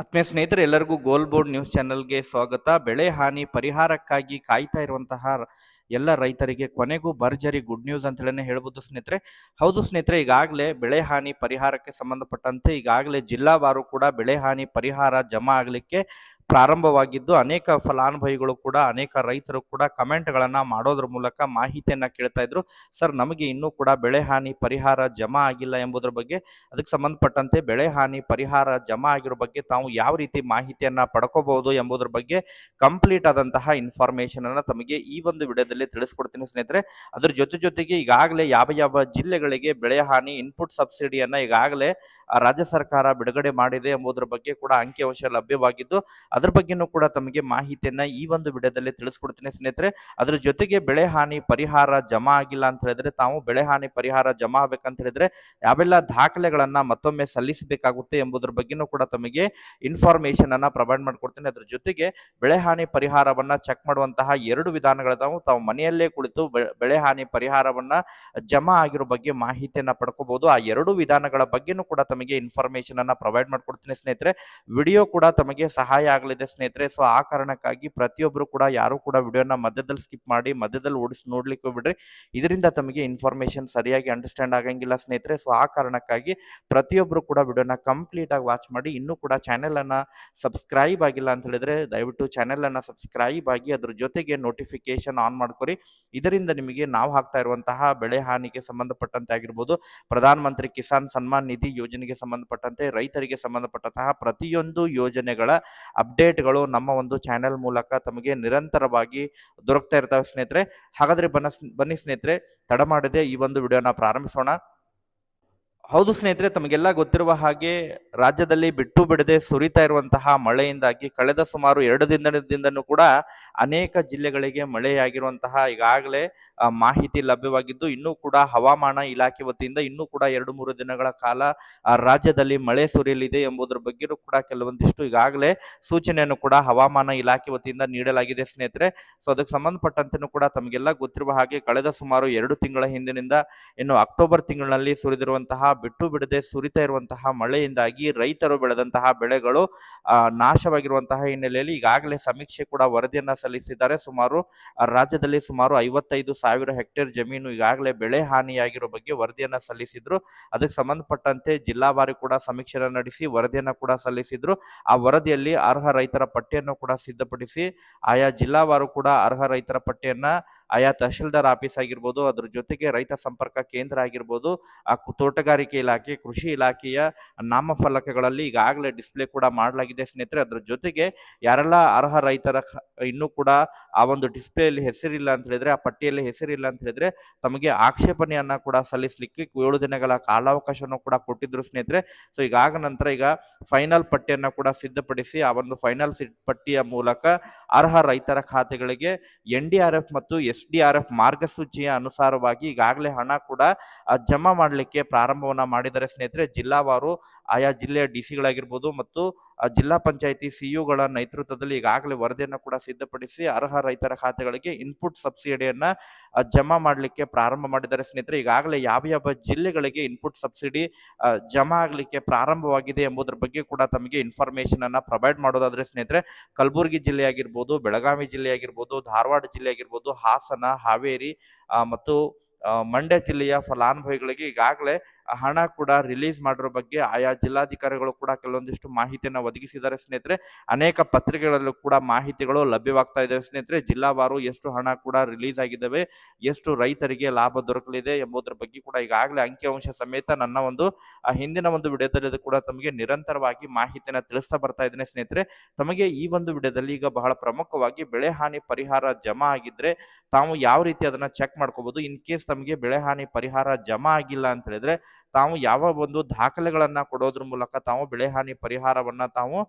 ಆತ್ಮೀಯ ಸ್ನೇಹಿತರೆ, ಎಲ್ಲರಿಗೂ ಗೋಲ್ ಬೋರ್ಡ್ ನ್ಯೂಸ್ ಚಾನೆಲ್ಗೆ ಸ್ವಾಗತ. ಬೆಳೆ ಹಾನಿ ಪರಿಹಾರಕ್ಕಾಗಿ ಕಾಯ್ತಾ ಇರುವಂತಹ ಎಲ್ಲ ರೈತರಿಗೆ ಕೊನೆಗೂ ಭರ್ಜರಿ ಗುಡ್ ನ್ಯೂಸ್ ಅಂತ ಹೇಳೇ ಹೇಳ್ಬೋದು ಸ್ನೇಹಿತರೆ. ಹೌದು ಸ್ನೇಹಿತರೆ, ಈಗಾಗಲೇ ಬೆಳೆ ಹಾನಿ ಪರಿಹಾರಕ್ಕೆ ಸಂಬಂಧಪಟ್ಟಂತೆ ಈಗಾಗಲೇ ಜಿಲ್ಲಾವಾರು ಕೂಡ ಬೆಳೆ ಹಾನಿ ಪರಿಹಾರ ಜಮಾ ಆಗಲಿಕ್ಕೆ ಪ್ರಾರಂಭವಾಗಿದ್ದು ಅನೇಕ ಫಲಾನುಭವಿಗಳು ಕೂಡ, ಅನೇಕ ರೈತರು ಕೂಡ ಕಮೆಂಟ್ಗಳನ್ನು ಮಾಡೋದ್ರ ಮೂಲಕ ಮಾಹಿತಿಯನ್ನು ಕೇಳ್ತಾ ಇದ್ರು. ಸರ್, ನಮಗೆ ಇನ್ನೂ ಕೂಡ ಬೆಳೆ ಹಾನಿ ಪರಿಹಾರ ಜಮಾ ಆಗಿಲ್ಲ ಎಂಬುದರ ಬಗ್ಗೆ, ಅದಕ್ಕೆ ಸಂಬಂಧಪಟ್ಟಂತೆ ಬೆಳೆ ಹಾನಿ ಪರಿಹಾರ ಜಮಾ ಆಗಿರೋ ಬಗ್ಗೆ ತಾವು ಯಾವ ರೀತಿ ಮಾಹಿತಿಯನ್ನು ಪಡ್ಕೋಬಹುದು ಎಂಬುದರ ಬಗ್ಗೆ ಕಂಪ್ಲೀಟ್ ಆದಂತಹ ಇನ್ಫಾರ್ಮೇಷನ್ ಅನ್ನು ತಮಗೆ ಈ ಒಂದು ವಿಡಿಯೋದಲ್ಲಿ ತಿಳಿಸ್ಕೊಡ್ತೀನಿ ಸ್ನೇಹಿತರೆ. ಅದ್ರ ಜೊತೆ ಜೊತೆಗೆ ಈಗಾಗಲೇ ಯಾವ ಯಾವ ಜಿಲ್ಲೆಗಳಿಗೆ ಬೆಳೆ ಹಾನಿ ಇನ್ಪುಟ್ ಸಬ್ಸಿಡಿಯನ್ನು ಈಗಾಗಲೇ ರಾಜ್ಯ ಸರ್ಕಾರ ಬಿಡುಗಡೆ ಮಾಡಿದೆ ಎಂಬುದರ ಬಗ್ಗೆ ಕೂಡ ಅಂಕಿಅಂಶ ಲಭ್ಯವಾಗಿದ್ದು ಅದ್ರ ಬಗ್ಗೆನೂ ಕೂಡ ತಮಗೆ ಮಾಹಿತಿಯನ್ನ ಈ ಒಂದು ವಿಡಿಯೋದಲ್ಲಿ ತಿಳಿಸ್ಕೊಡ್ತೀನಿ ಸ್ನೇಹಿತರೆ. ಅದ್ರ ಜೊತೆಗೆ ಬೆಳೆ ಹಾನಿ ಪರಿಹಾರ ಜಮಾ ಆಗಿಲ್ಲ ಅಂತ ಹೇಳಿದ್ರೆ ತಾವು ಬೆಳೆ ಹಾನಿ ಪರಿಹಾರ ಜಮಾ ಆಗ್ಬೇಕಂತ ಹೇಳಿದ್ರೆ ಯಾವೆಲ್ಲ ದಾಖಲೆಗಳನ್ನ ಮತ್ತೊಮ್ಮೆ ಸಲ್ಲಿಸಬೇಕಾಗುತ್ತೆ ಎಂಬುದರ ಬಗ್ಗೆನೂ ಕೂಡ ತಮಗೆ ಇನ್ಫಾರ್ಮೇಶನ್ ಅನ್ನ ಪ್ರೊವೈಡ್ ಮಾಡ್ಕೊಡ್ತೀನಿ. ಅದ್ರ ಜೊತೆಗೆ ಬೆಳೆ ಹಾನಿ ಪರಿಹಾರವನ್ನ ಚೆಕ್ ಮಾಡುವಂತಹ ಎರಡು ವಿಧಾನಗಳ ತಾವು ಮನೆಯಲ್ಲೇ ಕುಳಿತು ಬೆಳೆ ಹಾನಿ ಪರಿಹಾರವನ್ನ ಜಮಾ ಆಗಿರೋ ಬಗ್ಗೆ ಮಾಹಿತಿಯನ್ನ ಪಡ್ಕೋಬಹುದು ಆ ಎರಡು ವಿಧಾನಗಳ ಬಗ್ಗೆನೂ ಕೂಡ ತಮಗೆ ಇನ್ಫಾರ್ಮೇಶನ್ ಅನ್ನ ಪ್ರೊವೈಡ್ ಮಾಡ್ಕೊಡ್ತೀನಿ ಸ್ನೇಹಿತರೆ. ವಿಡಿಯೋ ಕೂಡ ತಮಗೆ ಸಹಾಯ ಆಗಲಿದೆ ಸ್ನೇಹಿತರೆ. ಸೊ ಆ ಕಾರಣಕ್ಕಾಗಿ ಪ್ರತಿಯೊಬ್ಬರು ಕೂಡ ಯಾರು ಕೂಡ ವಿಡಿಯೋನ ಮಧ್ಯದಲ್ಲಿ ಸ್ಕಿಪ್ ಮಾಡಿ, ಮಧ್ಯದಲ್ಲಿ ಓಡಿಸಿ ನೋಡ್ಲಿಕ್ಕೆ ಬಿಡ್ರಿ. ಇದರಿಂದ ತಮಗೆ ಇನ್ಫಾರ್ಮೇಶನ್ ಸರಿಯಾಗಿ ಅಂಡರ್ಸ್ಟ್ಯಾಂಡ್ ಆಗಂಗಿಲ್ಲ ಸ್ನೇಹಿತರೆ. ಸೊ ಆ ಕಾರಣಕ್ಕಾಗಿ ಪ್ರತಿಯೊಬ್ಬರು ಕೂಡ ವಿಡಿಯೋನ ಕಂಪ್ಲೀಟ್ ಆಗಿ ವಾಚ್ ಮಾಡಿ, ಇನ್ನೂ ಕೂಡ ಚಾನೆಲ್ ಅನ್ನ ಸಬ್ಸ್ಕ್ರೈಬ್ ಆಗಿಲ್ಲ ಅಂತ ಹೇಳಿದ್ರೆ, ದಯವಿಟ್ಟು ಚಾನೆಲ್ ಅನ್ನ ಸಬ್ಸ್ಕ್ರೈಬ್ ಆಗಿ ಅದ್ರ ಜೊತೆಗೆ ನೋಟಿಫಿಕೇಶನ್ ಆನ್ ಮಾಡ್ಕೊರಿ. ಇದರಿಂದ ನಿಮಗೆ ನಾವು ಹಾಕ್ತಾ ಇರುವಂತಹ ಬೆಳೆ ಹಾನಿಗೆ ಸಂಬಂಧಪಟ್ಟಂತೆ ಆಗಿರ್ಬೋದು ಪ್ರಧಾನ ಮಂತ್ರಿ ಕಿಸಾನ್ ಸನ್ಮಾನ್ ನಿಧಿ ಯೋಜನೆಗೆ ಸಂಬಂಧಪಟ್ಟಂತೆ, ರೈತರಿಗೆ ಸಂಬಂಧಪಟ್ಟಂತಹ ಪ್ರತಿಯೊಂದು ಯೋಜನೆಗಳ ಅಪ್ಡೇಟ್ಗಳು ನಮ್ಮ ಒಂದು ಚಾನೆಲ್ ಮೂಲಕ ತಮಗೆ ನಿರಂತರವಾಗಿ ದೊರಕ್ತಾ ಇರ್ತವೆ ಸ್ನೇಹಿತರೆ. ಹಾಗಾದ್ರೆ ಬನ್ನ ಬನ್ನಿ ಸ್ನೇಹಿತರೆ, ತಡ ಮಾಡದೆ ಈ ಒಂದು ವಿಡಿಯೋನ ಪ್ರಾರಂಭಿಸೋಣ. ಹೌದು ಸ್ನೇಹಿತರೆ, ತಮಗೆಲ್ಲ ಗೊತ್ತಿರುವ ಹಾಗೆ ರಾಜ್ಯದಲ್ಲಿ ಬಿಟ್ಟು ಬಿಡದೆ ಸುರಿತಾ ಇರುವಂತಹ ಮಳೆಯಿಂದಾಗಿ ಕಳೆದ ಸುಮಾರು ಎರಡು ದಿನದಿಂದನೂ ಕೂಡ ಅನೇಕ ಜಿಲ್ಲೆಗಳಿಗೆ ಮಳೆಯಾಗಿರುವಂತಹ ಈಗಾಗಲೇ ಮಾಹಿತಿ ಲಭ್ಯವಾಗಿದ್ದು, ಇನ್ನೂ ಕೂಡ ಹವಾಮಾನ ಇಲಾಖೆ ವತಿಯಿಂದ ಇನ್ನೂ ಕೂಡ ಎರಡು ಮೂರು ದಿನಗಳ ಕಾಲ ರಾಜ್ಯದಲ್ಲಿ ಮಳೆ ಸುರಿಯಲಿದೆ ಎಂಬುದರ ಬಗ್ಗೆಯೂ ಕೂಡ ಕೆಲವೊಂದಿಷ್ಟು ಈಗಾಗಲೇ ಸೂಚನೆಯನ್ನು ಕೂಡ ಹವಾಮಾನ ಇಲಾಖೆ ವತಿಯಿಂದ ನೀಡಲಾಗಿದೆ ಸ್ನೇಹಿತರೆ. ಸೊ ಅದಕ್ಕೆ ಸಂಬಂಧಪಟ್ಟಂತೆಯೂ ಕೂಡ ತಮಗೆಲ್ಲ ಗೊತ್ತಿರುವ ಹಾಗೆ ಕಳೆದ ಸುಮಾರು ಎರಡು ತಿಂಗಳ ಹಿಂದಿನಿಂದ, ಇನ್ನು ಅಕ್ಟೋಬರ್ ತಿಂಗಳಿನಲ್ಲಿ ಸುರಿದಿರುವಂತಹ ಬಿಟ್ಟು ಬಿಡದೆ ಸುರಿತಾ ಇರುವಂತಹ ಮಳೆಯಿಂದಾಗಿ ರೈತರು ಬೆಳೆದಂತಹ ಬೆಳೆಗಳು ನಾಶವಾಗಿರುವಂತಹ ಹಿನ್ನೆಲೆಯಲ್ಲಿ ಈಗಾಗಲೇ ಸಮೀಕ್ಷೆ ಕೂಡ ವರದಿಯನ್ನ ಸಲ್ಲಿಸಿದ್ದಾರೆ. ಸುಮಾರು, ರಾಜ್ಯದಲ್ಲಿ ಸುಮಾರು ಐವತ್ತೈದು ಸಾವಿರ ಹೆಕ್ಟೇರ್ ಜಮೀನು ಈಗಾಗಲೇ ಬೆಳೆ ಹಾನಿಯಾಗಿರೋ ಬಗ್ಗೆ ವರದಿಯನ್ನ ಸಲ್ಲಿಸಿದ್ರು. ಅದಕ್ಕೆ ಸಂಬಂಧಪಟ್ಟಂತೆ ಜಿಲ್ಲಾವಾರಿ ಕೂಡ ಸಮೀಕ್ಷೆ ನಡೆಸಿ ವರದಿಯನ್ನ ಕೂಡ ಸಲ್ಲಿಸಿದ್ರು. ಆ ವರದಿಯಲ್ಲಿ ಅರ್ಹ ರೈತರ ಪಟ್ಟಿಯನ್ನು ಕೂಡ ಸಿದ್ಧಪಡಿಸಿ, ಆಯಾ ಜಿಲ್ಲಾವಾರು ಕೂಡ ಅರ್ಹ ರೈತರ ಪಟ್ಟಿಯನ್ನ, ಆಯಾ ತಹಶೀಲ್ದಾರ್ ಆಫೀಸ್ ಆಗಿರ್ಬೋದು, ಅದ್ರ ಜೊತೆಗೆ ರೈತ ಸಂಪರ್ಕ ಕೇಂದ್ರ ಆಗಿರ್ಬೋದು, ಆ ಕು- ತೋಟಗಾರಿಕೆ ಇಲಾಖೆ, ಕೃಷಿ ಇಲಾಖೆಯ ನಾಮಫಲಕಗಳಲ್ಲಿ ಈಗಾಗಲೇ ಡಿಸ್ಪ್ಲೇ ಕೂಡ ಮಾಡಲಾಗಿದೆ. ಸ್ನೇಹಿತರೆ, ಅದರ ಜೊತೆಗೆ ಯಾರೆಲ್ಲ ಅರ್ಹ ರೈತರ ಇನ್ನೂ ಕೂಡ ಆ ಒಂದು ಡಿಸ್ಪ್ಲೇಯಲ್ಲಿ ಹೆಸರಿಲ್ಲ ಅಂತ ಹೇಳಿದ್ರೆ, ಆ ಪಟ್ಟಿಯಲ್ಲಿ ಹೆಸರಿಲ್ಲ ಅಂತ ಹೇಳಿದ್ರೆ ತಮಗೆ ಆಕ್ಷೇಪಣೆಯನ್ನ ಕೂಡ ಸಲ್ಲಿಸಲಿಕ್ಕೆ ಏಳು ದಿನಗಳ ಕಾಲಾವಕಾಶವನ್ನು ಕೂಡ ಕೊಟ್ಟಿದ್ರು ಸ್ನೇಹಿತರೆ. ಸೊ ಈಗಾಗ ನಂತರ ಈಗ ಫೈನಲ್ ಪಟ್ಟಿಯನ್ನು ಕೂಡ ಸಿದ್ಧಪಡಿಸಿ, ಆ ಒಂದು ಫೈನಲ್ ಪಟ್ಟಿಯ ಮೂಲಕ ಅರ್ಹ ರೈತರ ಖಾತೆಗಳಿಗೆ ಎನ್ ಮತ್ತು ಎಸ್ ಡಿ ಆರ್ ಎಫ್ ಮಾರ್ಗಸೂಚಿಯ ಅನುಸಾರವಾಗಿ ಈಗಾಗಲೇ ಹಣ ಕೂಡ ಜಮಾ ಮಾಡಲಿಕ್ಕೆ ಪ್ರಾರಂಭವನ್ನ ಮಾಡಿದ್ದಾರೆ ಸ್ನೇಹಿತರೆ. ಜಿಲ್ಲಾವಾರು ಆಯಾ ಜಿಲ್ಲೆಯ ಡಿ ಸಿಗಳಾಗಿರ್ಬೋದು ಮತ್ತು ಜಿಲ್ಲಾ ಪಂಚಾಯಿತಿ ಸಿಇಒಗಳ ನೇತೃತ್ವದಲ್ಲಿ ಈಗಾಗಲೇ ವರದಿಯನ್ನು ಕೂಡ ಸಿದ್ಧಪಡಿಸಿ ಅರ್ಹ ರೈತರ ಖಾತೆಗಳಿಗೆ ಇನ್ಪುಟ್ ಸಬ್ಸಿಡಿಯನ್ನ ಜಮಾ ಮಾಡಲಿಕ್ಕೆ ಪ್ರಾರಂಭ ಮಾಡಿದ್ದಾರೆ ಸ್ನೇಹಿತರೆ. ಈಗಾಗಲೇ ಯಾವ ಯಾವ ಜಿಲ್ಲೆಗಳಿಗೆ ಇನ್ಪುಟ್ ಸಬ್ಸಿಡಿ ಜಮಾ ಆಗಲಿಕ್ಕೆ ಪ್ರಾರಂಭವಾಗಿದೆ ಎಂಬುದರ ಬಗ್ಗೆ ಕೂಡ ತಮಗೆ ಇನ್ಫಾರ್ಮೇಶನ್ ಅನ್ನ ಪ್ರೊವೈಡ್ ಮಾಡೋದಾದ್ರೆ ಸ್ನೇಹಿತರೆ, ಕಲಬುರಗಿ ಜಿಲ್ಲೆ ಆಗಿರ್ಬೋದು ಬೆಳಗಾವಿ ಜಿಲ್ಲೆ ಆಗಿರ್ಬೋದು ಧಾರವಾಡ ಜಿಲ್ಲೆ ಹಾಸನ, ಹಾವೇರಿ ಮತ್ತು ಮಂಡ್ಯ ಜಿಲ್ಲೆಯ ಫಲಾನುಭವಿಗಳಿಗೆ ಈಗಾಗಲೇ ಹಣ ಕೂಡ ರಿಲೀಸ್ ಮಾಡಿರೋ ಬಗ್ಗೆ ಆಯಾ ಜಿಲ್ಲಾಧಿಕಾರಿಗಳು ಕೂಡ ಕೆಲವೊಂದಿಷ್ಟು ಮಾಹಿತಿಯನ್ನು ಒದಗಿಸಿದ್ದಾರೆ ಸ್ನೇಹಿತರೆ. ಅನೇಕ ಪತ್ರಿಕೆಗಳಲ್ಲೂ ಕೂಡ ಮಾಹಿತಿಗಳು ಲಭ್ಯವಾಗ್ತಾ ಇದ್ದಾವೆ ಸ್ನೇಹಿತರೆ. ಜಿಲ್ಲಾವಾರು ಎಷ್ಟು ಹಣ ಕೂಡ ರಿಲೀಸ್ ಆಗಿದ್ದಾವೆ, ಎಷ್ಟು ರೈತರಿಗೆ ಲಾಭ ದೊರಕಲಿದೆ ಎಂಬುದರ ಬಗ್ಗೆ ಕೂಡ ಈಗಾಗಲೇ ಅಂಕಿಅಂಶ ಸಮೇತ ನನ್ನ ಒಂದು ಹಿಂದಿನ ಒಂದು ವಿಡಿಯೋದಲ್ಲಿ ಕೂಡ ತಮಗೆ ನಿರಂತರವಾಗಿ ಮಾಹಿತಿಯನ್ನು ತಿಳಿಸ್ತಾ ಬರ್ತಾ ಇದ್ದೇನೆ ಸ್ನೇಹಿತರೆ. ತಮಗೆ ಈ ಒಂದು ವಿಡಿಯೋದಲ್ಲಿ ಈಗ ಬಹಳ ಪ್ರಮುಖವಾಗಿ ಬೆಳೆ ಹಾನಿ ಪರಿಹಾರ ಜಮಾ ಆಗಿದ್ರೆ ತಾವು ಯಾವ ರೀತಿ ಅದನ್ನ ಚೆಕ್ ಮಾಡ್ಕೋಬಹುದು ಇನ್ ಕೇಸ್ ತಮಗೆ ಬೆಳೆ ಹಾನಿ ಪರಿಹಾರ ಜಮಾ ಆಗಿಲ್ಲ ಅಂತ ಹೇಳಿದ್ರೆ ತಾವು ಯಾವ ಒಂದು ದಾಖಲೆಗಳನ್ನ ಕೊಡೋದ್ರ ಮೂಲಕ ತಾವು ಬೆಳೆ ಹಾನಿ ಪರಿಹಾರವನ್ನ ತಾವು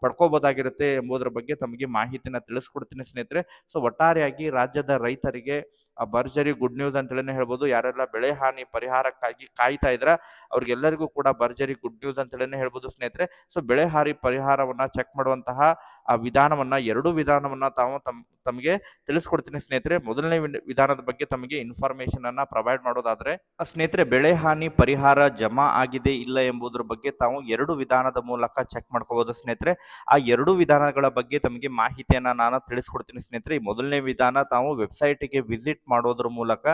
ಪಡ್ಕೋಬೋದಾಗಿರುತ್ತೆ ಎಂಬುದರ ಬಗ್ಗೆ ತಮಗೆ ಮಾಹಿತಿನ ತಿಳಿಸ್ಕೊಡ್ತೀನಿ ಸ್ನೇಹಿತರೆ. ಸೊ, ಒಟ್ಟಾರೆಯಾಗಿ ರಾಜ್ಯದ ರೈತರಿಗೆ ಭರ್ಜರಿ ಗುಡ್ ನ್ಯೂಸ್ ಅಂತೇಳಿ ಹೇಳ್ಬೋದು. ಯಾರೆಲ್ಲ ಬೆಳೆ ಹಾನಿ ಪರಿಹಾರಕ್ಕಾಗಿ ಕಾಯ್ತಾ ಇದ್ರ, ಅವ್ರಿಗೆಲ್ಲರಿಗೂ ಕೂಡ ಭರ್ಜರಿ ಗುಡ್ ನ್ಯೂಸ್ ಅಂತೇಳಿ ಹೇಳ್ಬೋದು ಸ್ನೇಹಿತರೆ. ಸೊ, ಬೆಳೆ ಹಾನಿ ಪರಿಹಾರವನ್ನ ಚೆಕ್ ಮಾಡುವಂತಹ, ಆ, ವಿಧಾನವನ್ನ, ಎರಡು ವಿಧಾನವನ್ನ ತಾವು ತಮ್, ತಮಗೆ ತಿಳಿಸ್ಕೊಡ್ತೀನಿ ಸ್ನೇಹಿತರೆ. ಮೊದಲನೇ ವಿಧಾನದ ಬಗ್ಗೆ ತಮಗೆ ಇನ್ಫಾರ್ಮ್ ಇನ್ಫಾರ್ಮೇಶನ್ ಅನ್ನ ಪ್ರೊವೈಡ್ ಮಾಡೋದಾದ್ರೆ ಸ್ನೇಹಿತರೆ, ಬೆಳೆ ಹಾನಿ ಪರಿಹಾರ ಜಮಾ ಆಗಿದೆ ಇಲ್ಲ ಎಂಬುದರ ಬಗ್ಗೆ ತಾವು ಎರಡು ವಿಧಾನದ ಮೂಲಕ ಚೆಕ್ ಮಾಡ್ಕೋಬಹುದು ಸ್ನೇಹಿತರೆ. ಆ ಎರಡು ವಿಧಾನಗಳ ಬಗ್ಗೆ ತಮಗೆ ಮಾಹಿತಿಯನ್ನ ನಾನು ತಿಳಿಸ್ಕೊಡ್ತೀನಿ ಸ್ನೇಹಿತರೆ. ಈ ಮೊದಲನೇ ವಿಧಾನ ತಾವು ವೆಬ್ಸೈಟ್ಗೆ ವಿಸಿಟ್ ಮಾಡೋದ್ರ ಮೂಲಕ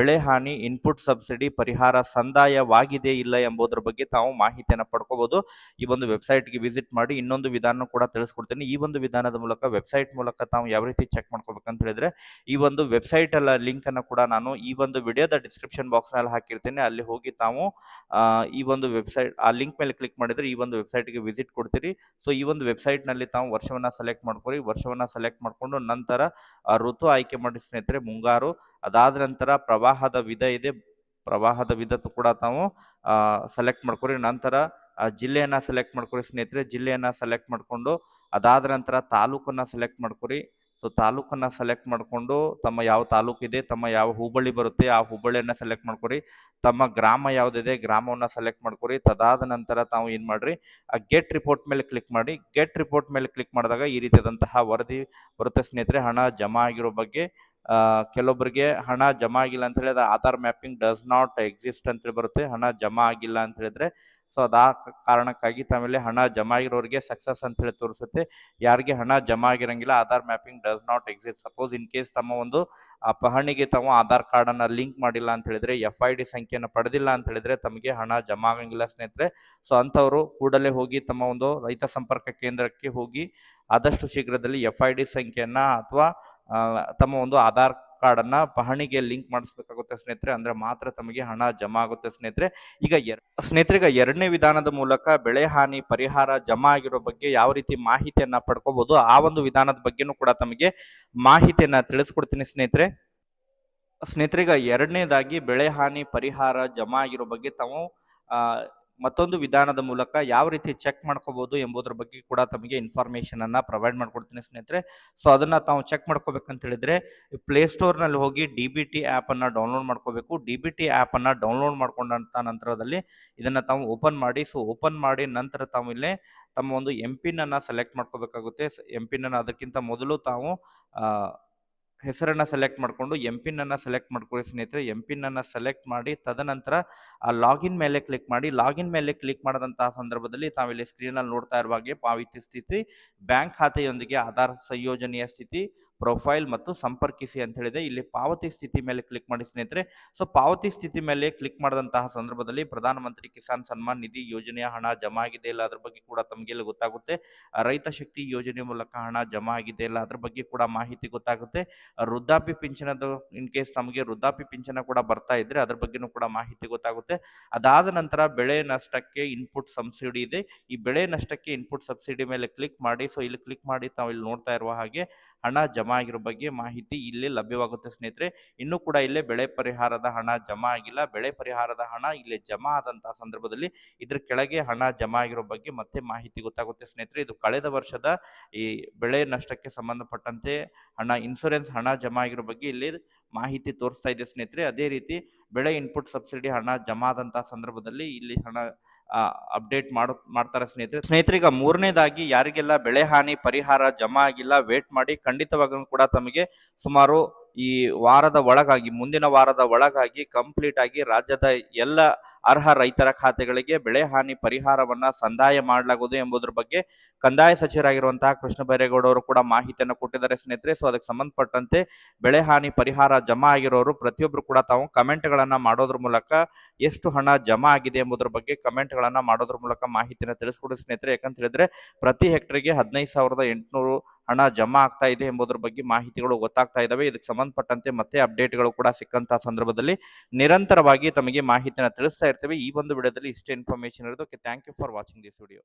ಬೆಳೆ ಹಾನಿ ಇನ್ಪುಟ್ ಸಬ್ಸಿಡಿ ಪರಿಹಾರ ಸಂದಾಯವಾಗಿದೆ ಇಲ್ಲ ಎಂಬುದರ ಬಗ್ಗೆ ತಾವು ಮಾಹಿತಿಯನ್ನು ಪಡ್ಕೋಬಹುದು ಈ ಒಂದು ವೆಬ್ಸೈಟ್ಗೆ ವಿಸಿಟ್ ಮಾಡಿ ಇನ್ನೊಂದು ವಿಧಾನ ಕೂಡ ತಿಳಿಸ್ಕೊಡ್ತೀನಿ. ಈ ಒಂದು ವಿಧಾನದ ಮೂಲಕ ವೆಬ್ಸೈಟ್ ಮೂಲಕ ತಾವು ಯಾವ ರೀತಿ ಚೆಕ್ ಮಾಡ್ಕೋಬೇಕಂತ ಹೇಳಿದ್ರೆ, ಈ ಒಂದು ವೆಬ್ಸೈಟ್ ಅಲ್ಲ ಲಿಂಕ್ ಅನ್ನು ಕೂಡ ನಾನು ಈ ಒಂದು ವಿಡಿಯೋದ ಡಿಸ್ಕ್ರಿಪ್ಷನ್ ಬಾಕ್ಸ್ನಲ್ಲಿ ಹಾಕಿರ್ತೀನಿ. ಅಲ್ಲಿ ಹೋಗಿ ತಾವು ಈ ಒಂದು ವೆಬ್ಸೈಟ್, ಆ ಲಿಂಕ್ ಮೇಲೆ ಕ್ಲಿಕ್ ಮಾಡಿದರೆ ಈ ಒಂದು ವೆಬ್ಸೈಟ್ಗೆ ವಿಸಿಟ್ ಕೊಡ್ತೀರಿ. ಸೊ, ಈ ಒಂದು ವೆಬ್ಸೈಟ್ನಲ್ಲಿ ತಾವು ವರ್ಷವನ್ನು ಸೆಲೆಕ್ಟ್ ಮಾಡ್ಕೊರಿ. ವರ್ಷವನ್ನು ಸೆಲೆಕ್ಟ್ ಮಾಡಿಕೊಂಡು ನಂತರ ಋತು ಆಯ್ಕೆ ಮಾಡಿ ಸ್ನೇಹಿತರೆ, ಮುಂಗಾರು, ಅದಾದ ನಂತರ ಪ್ರವಾಹದ ವಿಧ ಇದೆ. ಪ್ರವಾಹದ ವಿಧ ಕೂಡ ತಾವು ಸೆಲೆಕ್ಟ್ ಮಾಡ್ಕೊರಿ. ನಂತರ ಜಿಲ್ಲೆಯನ್ನ ಸೆಲೆಕ್ಟ್ ಮಾಡ್ಕೊರಿ ಸ್ನೇಹಿತರೆ. ಜಿಲ್ಲೆಯನ್ನು ಸೆಲೆಕ್ಟ್ ಮಾಡಿಕೊಂಡು, ಅದಾದ ನಂತರ ತಾಲೂಕನ್ನು ಸೆಲೆಕ್ಟ್ ಮಾಡ್ಕೊರಿ. ಸೊ ತಾಲೂಕನ್ನ ಸೆಲೆಕ್ಟ್ ಮಾಡಿಕೊಂಡು ತಮ್ಮ ಯಾವ ತಾಲೂಕು ಇದೆ, ತಮ್ಮ ಯಾವ ಹೋಬಳಿ ಬರುತ್ತೆ, ಆ ಹೋಬಳಿಯನ್ನ ಸೆಲೆಕ್ಟ್ ಮಾಡ್ಕೊರಿ. ತಮ್ಮ ಗ್ರಾಮ ಯಾವುದಿದೆ, ಗ್ರಾಮವನ್ನ ಸೆಲೆಕ್ಟ್ ಮಾಡ್ಕೊರಿ. ತದಾದ ನಂತರ ತಾವು ಏನು ಮಾಡ್ರಿ, ಆ ಗೆಟ್ ರಿಪೋರ್ಟ್ ಮೇಲೆ ಕ್ಲಿಕ್ ಮಾಡಿ. ಗೆಟ್ ರಿಪೋರ್ಟ್ ಮೇಲೆ ಕ್ಲಿಕ್ ಮಾಡಿದಾಗ ಈ ರೀತಿಯಾದಂತಹ ವರದಿ ಬರುತ್ತೆ ಸ್ನೇಹಿತರೆ. ಹಣ ಜಮಾ ಆಗಿರೋ ಬಗ್ಗೆ ಕೆಲವೊಬ್ಬರಿಗೆ ಹಣ ಜಮಾ ಆಗಿಲ್ಲ ಅಂತ ಹೇಳಿದ್ರೆ Aadhaar mapping does not exist ಅಂತೇಳಿ ಬರುತ್ತೆ. ಹಣ ಜಮಾ ಆಗಿಲ್ಲ ಅಂತ ಹೇಳಿದ್ರೆ ಸೊ ಅದಾ ಕಾರಣಕ್ಕಾಗಿ ತಮ್ಮಲ್ಲಿ ಹಣ ಜಮಾ ಆಗಿರೋರಿಗೆ ಸಕ್ಸಸ್ ಅಂತ ಹೇಳಿ ತೋರಿಸುತ್ತೆ. ಯಾರಿಗೆ ಹಣ ಜಮಾ ಆಗಿರಂಗಿಲ್ಲ Aadhaar mapping does not exist. Suppose in case ತಮ್ಮ ಒಂದು ಪಹಣಿಗೆ ತಾವು ಆಧಾರ್ ಕಾರ್ಡನ್ನು ಲಿಂಕ್ ಮಾಡಿಲ್ಲ ಅಂತ ಹೇಳಿದ್ರೆ, ಎಫ್ ಐ ಡಿ ಸಂಖ್ಯೆಯನ್ನು ಪಡೆದಿಲ್ಲ ಅಂತ ಹೇಳಿದ್ರೆ ತಮಗೆ ಹಣ ಜಮಾ ಆಗಂಗಿಲ್ಲ ಸ್ನೇಹಿತರೆ. ಸೊ ಅಂಥವರು ಕೂಡಲೇ ಹೋಗಿ ತಮ್ಮ ಒಂದು ರೈತ ಸಂಪರ್ಕ ಕೇಂದ್ರಕ್ಕೆ ಹೋಗಿ ಆದಷ್ಟು ಶೀಘ್ರದಲ್ಲಿ ಎಫ್ ಐ ಡಿ ಸಂಖ್ಯೆಯನ್ನು ಅಥವಾ ತಮ್ಮ ಒಂದು ಆಧಾರ್ ಕಾರ್ಡ್ ಅನ್ನ ಪಹಣಿಗೆ ಲಿಂಕ್ ಮಾಡಿಸ್ಬೇಕಾಗುತ್ತೆ ಸ್ನೇಹಿತರೆ. ಅಂದ್ರೆ ಮಾತ್ರ ತಮಗೆ ಹಣ ಜಮಾ ಆಗುತ್ತೆ ಸ್ನೇಹಿತರೆ. ಈಗ ಎರ್- ಸ್ನೇಹಿತರೆ, ಈಗ ಎರಡನೇ ವಿಧಾನದ ಮೂಲಕ ಬೆಳೆ ಹಾನಿ ಪರಿಹಾರ ಜಮಾ ಆಗಿರೋ ಬಗ್ಗೆ ಯಾವ ರೀತಿ ಮಾಹಿತಿಯನ್ನು ಪಡ್ಕೋಬಹುದು ಆ ಒಂದು ವಿಧಾನದ ಬಗ್ಗೆನೂ ಕೂಡ ತಮಗೆ ಮಾಹಿತಿಯನ್ನು ತಿಳಿಸ್ಕೊಡ್ತೀನಿ ಸ್ನೇಹಿತರೆ. ಸ್ನೇಹಿತರೆ, ಈಗ ಎರಡನೇದಾಗಿ ಬೆಳೆ ಹಾನಿ ಪರಿಹಾರ ಜಮಾ ಆಗಿರೋ ಬಗ್ಗೆ ತಾವು ಮತ್ತೊಂದು ವಿಧಾನದ ಮೂಲಕ ಯಾವ ರೀತಿ ಚೆಕ್ ಮಾಡ್ಕೋಬಹುದು ಎಂಬುದರ ಬಗ್ಗೆ ಕೂಡ ತಮಗೆ ಇನ್ಫಾರ್ಮೇಶನ್ ಅನ್ನ ಪ್ರೊವೈಡ್ ಮಾಡ್ಕೊಡ್ತೀನಿ ಸ್ನೇಹಿತರೆ. ಸೊ ಅದನ್ನ ತಾವು ಚೆಕ್ ಮಾಡ್ಕೋಬೇಕಂತ ಹೇಳಿದ್ರೆ ಪ್ಲೇಸ್ಟೋರ್ನಲ್ಲಿ ಹೋಗಿ ಡಿ ಬಿ ಟಿ ಆಪ್ ಅನ್ನ ಡೌನ್ಲೋಡ್ ಮಾಡ್ಕೋಬೇಕು. ಡಿ ಬಿ ಟಿ ಆಪ್ ಅನ್ನ ಡೌನ್ಲೋಡ್ ಮಾಡ್ಕೊಂಡಂತ ನಂತರದಲ್ಲಿ ಇದನ್ನ ತಾವು ಓಪನ್ ಮಾಡಿ ಸೊ ಓಪನ್ ಮಾಡಿ ನಂತರ ತಾವು ಇಲ್ಲೇ ತಮ್ಮ ಒಂದು ಎಂ ಪಿನ್ ಅನ್ನ ಸೆಲೆಕ್ಟ್ ಮಾಡ್ಕೋಬೇಕಾಗುತ್ತೆ. ಎಂ ಪಿನ್ ಅನ್ನ ಅದಕ್ಕಿಂತ ಮೊದಲು ತಾವು ಹೆಸರನ್ನ ಸೆಲೆಕ್ಟ್ ಮಾಡಿಕೊಂಡು ಎಂ ಪಿನ್ನನ್ನು ಸೆಲೆಕ್ಟ್ ಮಾಡ್ಕೊಳ್ಳಿ ಸ್ನೇಹಿತರೆ. ಎಂ ಪಿನ್ನನ್ನು ಸೆಲೆಕ್ಟ್ ಮಾಡಿ ತದನಂತರ ಆ ಲಾಗಿನ್ ಮೇಲೆ ಕ್ಲಿಕ್ ಮಾಡಿ. ಲಾಗಿನ್ ಮೇಲೆ ಕ್ಲಿಕ್ ಮಾಡಿದಂತಹ ಸಂದರ್ಭದಲ್ಲಿ ತಾವಿಲ್ಲಿ ಸ್ಕ್ರೀನಲ್ಲಿ ನೋಡ್ತಾ ಇರುವ ಹಾಗೆ ಪಾವತಿ ಸ್ಥಿತಿ, ಬ್ಯಾಂಕ್ ಖಾತೆಯೊಂದಿಗೆ ಆಧಾರ್ ಸಂಯೋಜನೆಯ ಸ್ಥಿತಿ ಪ್ರೊಫೈಲ್ ಮತ್ತು ಸಂಪರ್ಕಿಸಿ ಅಂತ ಹೇಳಿದೆ. ಇಲ್ಲಿ ಪಾವತಿ ಸ್ಥಿತಿ ಮೇಲೆ ಕ್ಲಿಕ್ ಮಾಡಿ ಸ್ನೇಹಿತರೆ. ಸೊ ಪಾವತಿ ಸ್ಥಿತಿ ಮೇಲೆ ಕ್ಲಿಕ್ ಮಾಡಿದಂತಹ ಸಂದರ್ಭದಲ್ಲಿ ಪ್ರಧಾನಮಂತ್ರಿ ಕಿಸಾನ್ ಸನ್ಮಾನ್ ನಿಧಿ ಯೋಜನೆಯ ಹಣ ಜಮಾ ಆಗಿದೆ ಇಲ್ಲ ಅದ್ರ ಬಗ್ಗೆ ಕೂಡ ತಮಗೆ ಇಲ್ಲಿ ಗೊತ್ತಾಗುತ್ತೆ. ರೈತ ಶಕ್ತಿ ಯೋಜನೆ ಮೂಲಕ ಹಣ ಜಮಾ ಆಗಿದೆ ಇಲ್ಲ ಅದ್ರ ಬಗ್ಗೆ ಕೂಡ ಮಾಹಿತಿ ಗೊತ್ತಾಗುತ್ತೆ. ವೃದ್ಧಾಪಿ ವೃದ್ಧಾಪ್ಯ ಪಿಂಚಣದ ಇನ್ ಕೇಸ್ ತಮಗೆ ವೃದ್ಧಾಪಿ ಪಿಂಚಣ ಕೂಡ ಬರ್ತಾ ಇದ್ರೆ ಅದ್ರ ಬಗ್ಗೆನೂ ಕೂಡ ಮಾಹಿತಿ ಗೊತ್ತಾಗುತ್ತೆ. ಅದಾದ ನಂತರ ಬೆಳೆ ನಷ್ಟಕ್ಕೆ ಇನ್ಪುಟ್ ಸಬ್ಸಿಡಿ ಇದೆ. ಈ ಬೆಳೆ ನಷ್ಟಕ್ಕೆ ಇನ್ಪುಟ್ ಸಬ್ಸಿಡಿ ಮೇಲೆ ಕ್ಲಿಕ್ ಮಾಡಿ. ಸೊ ಇಲ್ಲಿ ಕ್ಲಿಕ್ ಮಾಡಿ ತಾವು ಇಲ್ಲಿ ನೋಡ್ತಾ ಇರುವ ಹಾಗೆ ಹಣ ಜಮಾ ಆಗಿರೋ ಬಗ್ಗೆ ಮಾಹಿತಿ ಇಲ್ಲಿ ಲಭ್ಯವಾಗುತ್ತೆ ಸ್ನೇಹಿತರೆ. ಇನ್ನೂ ಕೂಡ ಇಲ್ಲೇ ಬೆಳೆ ಪರಿಹಾರದ ಹಣ ಜಮಾ ಆಗಿಲ್ಲ. ಬೆಳೆ ಪರಿಹಾರದ ಹಣ ಇಲ್ಲಿ ಜಮಾ ಆದಂತಹ ಸಂದರ್ಭದಲ್ಲಿ ಇದ್ರ ಕೆಳಗೆ ಹಣ ಜಮಾ ಆಗಿರೋ ಬಗ್ಗೆ ಮತ್ತೆ ಮಾಹಿತಿ ಗೊತ್ತಾಗುತ್ತೆ ಸ್ನೇಹಿತರೆ. ಇದು ಕಳೆದ ವರ್ಷದ ಈ ಬೆಳೆ ನಷ್ಟಕ್ಕೆ ಸಂಬಂಧಪಟ್ಟಂತೆ ಹಣ ಇನ್ಸೂರೆನ್ಸ್ ಹಣ ಜಮಾ ಆಗಿರೋ ಬಗ್ಗೆ ಇಲ್ಲಿ ಮಾಹಿತಿ ತೋರಿಸ್ತಾ ಇದೆ ಸ್ನೇಹಿತರೆ. ಅದೇ ರೀತಿ ಬೆಳೆ ಇನ್ಪುಟ್ ಸಬ್ಸಿಡಿ ಹಣ ಜಮಾ ಆದಂತಹ ಸಂದರ್ಭದಲ್ಲಿ ಇಲ್ಲಿ ಹಣ ಅಪ್ಡೇಟ್ ಮಾಡು, ಮಾಡ್ತಾರೆ ಸ್ನೇಹಿತರೆ. ಸ್ನೇಹಿತರೆ, ಈಗ ಮೂರನೇದಾಗಿ ಯಾರಿಗೆಲ್ಲ ಬೆಳೆ ಹಾನಿ, ಪರಿಹಾರ ಜಮಾ ಆಗಿಲ್ಲ ವೇಟ್ ಮಾಡಿ ಖಂಡಿತವಾಗೂ ಕೂಡ ತಮಗೆ ಸುಮಾರು ಈ ವಾರದ ಒಳಗಾಗಿ, ಮುಂದಿನ ವಾರದ ಒಳಗಾಗಿ ಕಂಪ್ಲೀಟ್ ಆಗಿ ರಾಜ್ಯದ ಎಲ್ಲ ಅರ್ಹ ರೈತರ ಖಾತೆಗಳಿಗೆ ಬೆಳೆ ಹಾನಿ, ಪರಿಹಾರವನ್ನ ಸಂದಾಯ ಮಾಡಲಾಗುವುದು ಎಂಬುದರ ಬಗ್ಗೆ ಕಂದಾಯ ಸಚಿವರಾಗಿರುವಂತಹ ಕೃಷ್ಣ ಬೈರೇಗೌಡ ಅವರು ಕೂಡ ಮಾಹಿತಿಯನ್ನು ಕೊಟ್ಟಿದ್ದಾರೆ ಸ್ನೇಹಿತರೆ. ಸೊ ಅದಕ್ಕೆ ಸಂಬಂಧಪಟ್ಟಂತೆ ಬೆಳೆ ಹಾನಿ, ಪರಿಹಾರ ಜಮಾ ಆಗಿರೋರು ಪ್ರತಿಯೊಬ್ಬರು ಕೂಡ ತಾವು ಕಮೆಂಟ್ಗಳನ್ನ ಮಾಡೋದ್ರ ಮೂಲಕ ಎಷ್ಟು ಹಣ ಜಮಾ ಆಗಿದೆ ಎಂಬುದರ ಬಗ್ಗೆ ಕಮೆಂಟ್ಗಳನ್ನ ಮಾಡೋದ್ರ ಮೂಲಕ ಮಾಹಿತಿನ ತಿಳಿಸ್ಕೊಡಿ ಸ್ನೇಹಿತರೆ. ಯಾಕಂತ ಹೇಳಿದ್ರೆ ಪ್ರತಿ ಹೆಕ್ಟರ್ಗೆ ಹದಿನೈದು ಸಾವಿರದ ಎಂಟುನೂರು ಹಣ ಜಮಾ ಆಗ್ತಾ ಇದೆ ಎಂಬುದರ ಬಗ್ಗೆ ಮಾಹಿತಿಗಳು ಗೊತ್ತಾಗ್ತಾ ಇದಾವೆ. ಇದಕ್ಕೆ ಸಂಬಂಧಪಟ್ಟಂತೆ ಮತ್ತೆ ಅಪ್ಡೇಟ್ಗಳು ಕೂಡ ಸಿಕ್ಕಂತಹ ಸಂದರ್ಭದಲ್ಲಿ ನಿರಂತರವಾಗಿ ತಮಗೆ ಮಾಹಿತಿಯನ್ನು ತಿಳಿಸ್ತಾ ಇರ್ತೇವೆ. ಈ ಒಂದು ವಿಡಿಯೋದಲ್ಲಿ ಇಷ್ಟೇ ಇನ್ಫಾರ್ಮೇಶನ್ ಇರೋದು okay thank you for watching this video